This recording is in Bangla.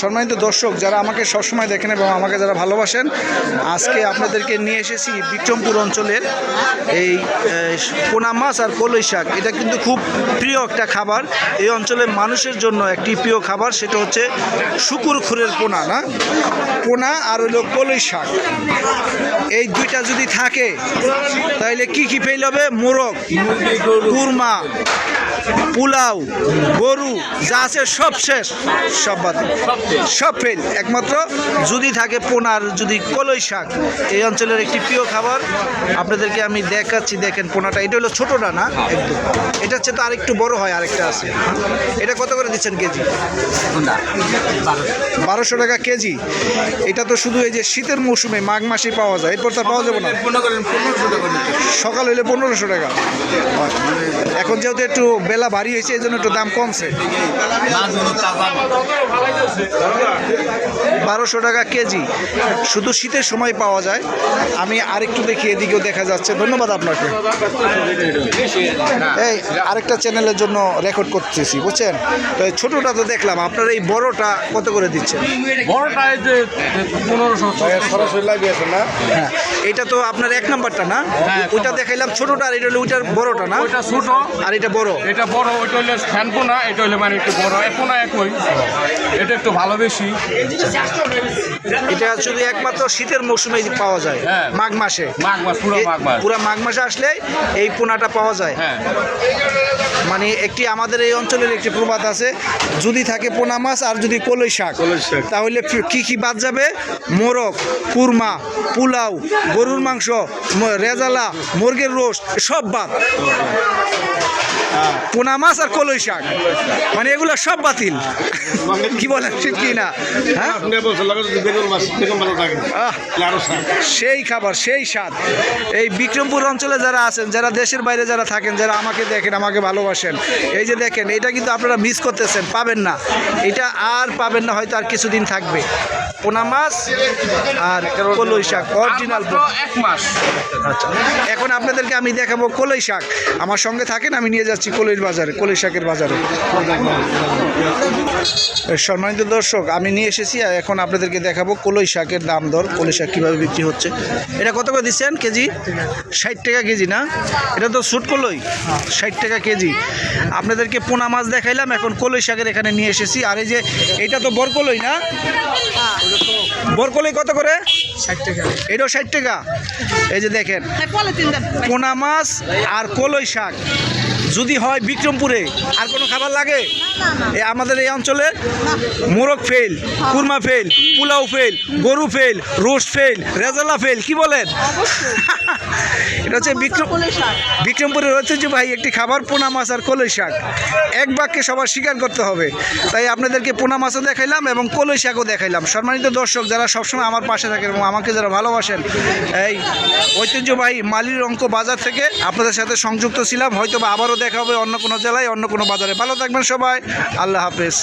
সম্মানিত দর্শক, যারা আমাকে সবসময় দেখেন এবং আমাকে যারা ভালোবাসেন, আজকে আপনাদেরকে নিয়ে এসেছি বিক্রমপুর অঞ্চলের এই পোনা মাছ আর কলই শাক। এটা কিন্তু খুব প্রিয় একটা খাবার। এই অঞ্চলের মানুষের জন্য একটি প্রিয় খাবার, সেটা হচ্ছে শুকুর খুরের পোনা, না? পোনা আর হইল কলই শাক। এই দুইটা যদি থাকে তাহলে কি কি ফেল হবে? মোরগ, কুরমা। পোলাও গরু যা আছে সব শেষ সব বাদ। সব ফেল একমাত্র যদি থাকে পোনার যদি কলই শাক। এই অঞ্চলের একটি প্রিয় খাবার। আপনাদেরকে আমি দেখাচ্ছি দেখেন পোনাটা। এটা হলো ছোটোটা না একদম এটা হচ্ছে তো আরেকটু বড় হয় আরেকটা আছে। এটা কত করে দিচ্ছেন কেজি? বারোশো টাকা কেজি। এটা তো শুধু এই যে শীতের মৌসুমে মাঘ মাসে পাওয়া যায়। এরপর তো পাওয়া যাবে না। সকাল হইলে পনেরোশো টাকা। এখন যেহেতু একটু বেলা ভারী হয়েছে এই জন্য একটু দাম কমছে। বারোশো টাকা কেজি। শুধু শীতের সময় পাওয়া যায়। আমি আরেকটু দেখি এদিকেও দেখা যাচ্ছে। ধন্যবাদ আপনাকে। এই আরেকটা চ্যানেলের জন্য রেকর্ড করতেছি বুঝছেন? তো এই ছোটটা তো দেখলাম আপনার এই বড়টা কত করে দিচ্ছেন? বড়টা এই যে পনেরোশো সরাসরি লাগিয়েছে না। হ্যাঁ এটা তো আপনার এক নাম্বারটা না? হ্যাঁ, ওইটা দেখাইলাম ছোটোটা আর এটা হলো ওইটার বড়টা না? ওইটা ছোট। আর এটা বড়? এটা বড় ওইটা হলে ফ্যান পোনা এটা হলে মানে একটু বড়। এক পোনা একই। এটা একটু ভালো বেশি। এটা শুধু একমাত্র শীতের মৌসুমে পাওয়া যায় হ্যাঁ। মাঘ মাসে। মাঘ মাস পুরো মাঘ মাস। পুরো মাঘ মাসে আসলে এই পোনাটা পাওয়া যায়। হ্যাঁ। মানে একটি আমাদের এই অঞ্চলের একটি প্রবাদ আছে যদি থাকে পোনা মাছ আর যদি কলই শাক তাহলে কি কি বাদ যাবে? মোরগ কুরমা পোলাও গরুর মাংস রেজালা মুরগের রোস্ট সব বাদ। পোনা মাছ আর কলই শাক। মানে এগুলো সব বাতিল। কি বলেন ঠিক কি না? হ্যাঁ? ভালো। সেই খাবার সেই স্বাদ। এই বিক্রমপুর অঞ্চলে যারা আছেন যারা দেশের বাইরে যারা থাকেন যারা আমাকে দেখেন আমাকে ভালোবাসেন এই যে দেখেন, এটা কিন্তু আপনারা মিস করতেছেন, পাবেন না। এটা আর পাবেন না, হয়তো আর কিছুদিন থাকবে। পোনা মাছ আর কলই শাক অরিজিনাল এক মাস। আচ্ছা এখন আপনাদেরকে আমি দেখাবো কলই শাক। আমার সঙ্গে থাকেন আমি নিয়ে যাচ্ছি কলইর বাজারে কলই শাকের বাজারে। সম্মানিত দর্শক আমি নিয়ে এসেছি আর এখন আপনাদেরকে দেখাবো কলই শাকের দাম দর কলই শাক কীভাবে বিক্রি হচ্ছে। এটা কত করে দিচ্ছেন কেজি? ষাট টাকা কেজি না? এটা তো সুট কলই। ষাট টাকা কেজি। আপনাদেরকে পোনা মাছ দেখাইলাম এখন কলই শাকের এখানে নিয়ে এসেছি। আর এই যে এটা তো বরকলই না? বরকলই কত করে? ষাট টাকা। এটাও ষাট টাকা। এই যে দেখেন পোনা মাছ আর কলই শাক। যদি হয় বিক্রমপুরে আর কোনো খাবার লাগে? এ আমাদের এই অঞ্চলে মোরগ fail korma fail pulao fail গরু fail roast fail rezala fail কি বলেন? এটা হচ্ছে বিক্রম বিক্রমপুরের ঐতিহ্যবাহী একটি খাবার পোনা মাছ আর কলই শাক। এক বাক্যে সবার স্বীকার করতে হবে। তাই আপনাদেরকে পোনা মাছও দেখাইলাম এবং কলই শাকও দেখাইলাম। সম্মানিত দর্শক যারা সবসময় আমার পাশে থাকেন এবং আমাকে যারা ভালোবাসেন এই ঐতিহ্যবাহী মালির অঙ্ক বাজার থেকে আপনাদের সাথে সংযুক্ত ছিলাম। হয়তো বা আবারও দেখা হবে অন্য কোনো জেলায় অন্য কোনো বাজারে। ভালো থাকবেন সবাই। আল্লাহ হাফেজ।